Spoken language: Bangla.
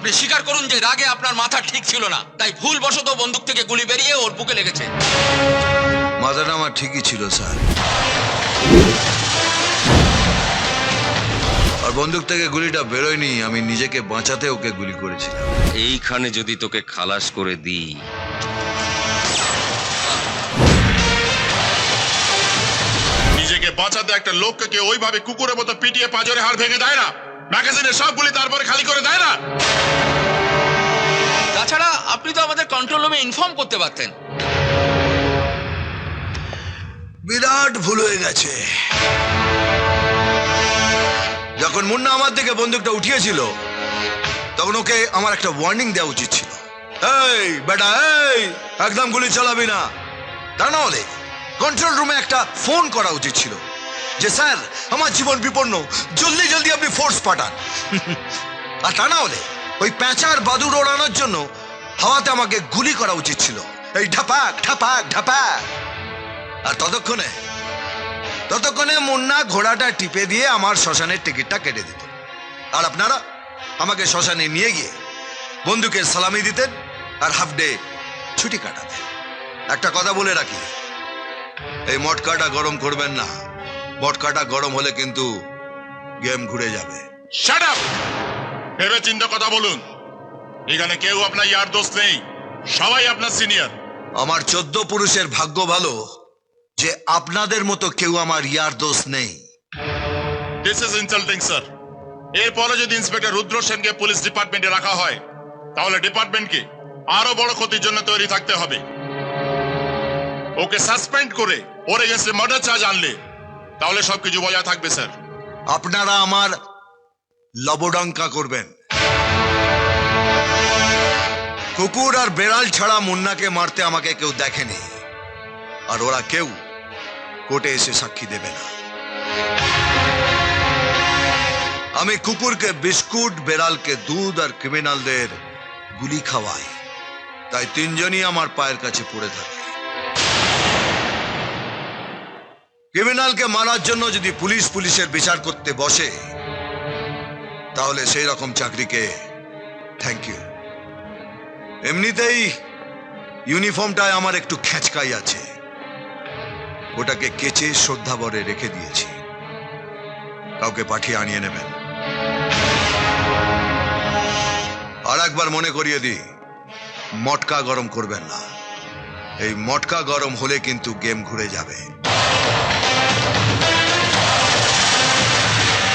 আপনি স্বীকার করুন যে রাগে আপনার মাথা ঠিক ছিল না। তাই ভুল বশত বন্দুক থেকে গুলি বেরিয়ে ওর বুকে লেগেছে। মাথাটা আমার ঠিকই ছিল স্যার। আর বন্দুক থেকে গুলিটা বেরোয়নি আমি নিজেকে বাঁচাতে ওকে গুলি করেছিলাম। এইখানে যদি তোকে খালাস করে দিই। নিজেকে বাঁচাতে একটা লোককে ওইভাবে কুকুরের মতো পিটিয়ে পাঁজরে হাড় ভেঙে দেয় না। ম্যাগাজিনের সবগুলি তারপরে খালি করে দেয় না। তাছাড়া আপনি তো আমাদের কন্ট্রোল রুমে ইনফর্ম করতে পারতেন। বিরাট ভুল হয়ে গেছে। যখন মুন্না আমার দিকে বন্দুকটা উঠিয়েছিল তখন ওকে আমার একটা ওয়ার্নিং দেওয়া উচিত ছিল। এই বেটা এই একদম গুলি চালাবি না। তা না হলে কন্ট্রোল রুমে একটা ফোন করা উচিত ছিল। যে স্যার, আমার জীবন বিপন্ন। জলদি জলদি আপনি ফোর্স পাঠান। আর তা না হলে, ওই প্যাঁচার বাদুর ওড়ানোর জন্য হাওয়াতে আমাকে গুলি করা উচিত ছিল। এই ঢাপাক ঢাপাক ঢাপাক। আর ততক্ষণে ততক্ষণে মুন্না ঘোড়াটা টিপে দিয়ে আমার শ্মশানের টিকিটটা কেটে দিত। আর আপনারা আমাকে শ্মশানে নিয়ে গিয়ে বন্দুকের সালামি দিতেন আর হাফ ডে ছুটি কাটাতেন। একটা কথা বলে রাখি, এই মটকাটা গরম করবেন না। মটকাটা গরম হলে কিন্তু গেম ঘুরে যাবে। শাট আপ ভেবে চিন্তা কথা বলুন। এখানে কেউ আপনার ইয়ার দোষ নেই। সবাই আপনার সিনিয়র আমার চোদ্দ পুরুষের ভাগ্য ভালো যে আপনাদের মতো কেউ আমার ইয়ার দোষ নেই। দিস ইজ ইনসাল্টিং স্যার এরপরে যদি ইন্সপেক্টর রুদ্র সেনকে পুলিশ ডিপার্টমেন্টে রাখা হয় তাহলে ডিপার্টমেন্টকে আরও বড় ক্ষতির জন্য তৈরি থাকতে হবে। ওকে সাসপেন্ড করে ওর এগেন্স্টে মার্ডার চার্জ আনলে। তাহলে সবকিছু বজায় থাকবে, স্যার। আপনারা আমার লবডঙ্কা করবেন। কুকুর আর বেড়াল ছাড়া মুন্নাকে মারতে আমাকে কেউ দেখেনি। আর ওরা কেউ কোর্টে এসে সাক্ষী দেবে না। আমি কুকুরকে বিস্কুট, বেড়ালকে দুধ আর ক্রিমিনালদের গুলি খাওয়াই। তাই তিনজনই আমার পায়ের কাছে পড়ে থাকে। ক্রিমিনালকে মারার জন্য যদি পুলিশ পুলিশের বিচার করতে বসে, তাহলে সেই রকম চাকরিকে থ্যাংক ইউ এমনিতেই ইউনিফর্মটায় আমার একটু খেঁচকাই আছে। ওটাকে কেচে শ্রদ্ধাভরে রেখে দিয়েছি। কাউকে পাঠিয়ে আনিয়ে নেবেন। আর একবার মনে করিয়ে দিই, মটকা গরম করবেন না। এই মটকা গরম হলে কিন্তু গেম ঘুরে যাবে।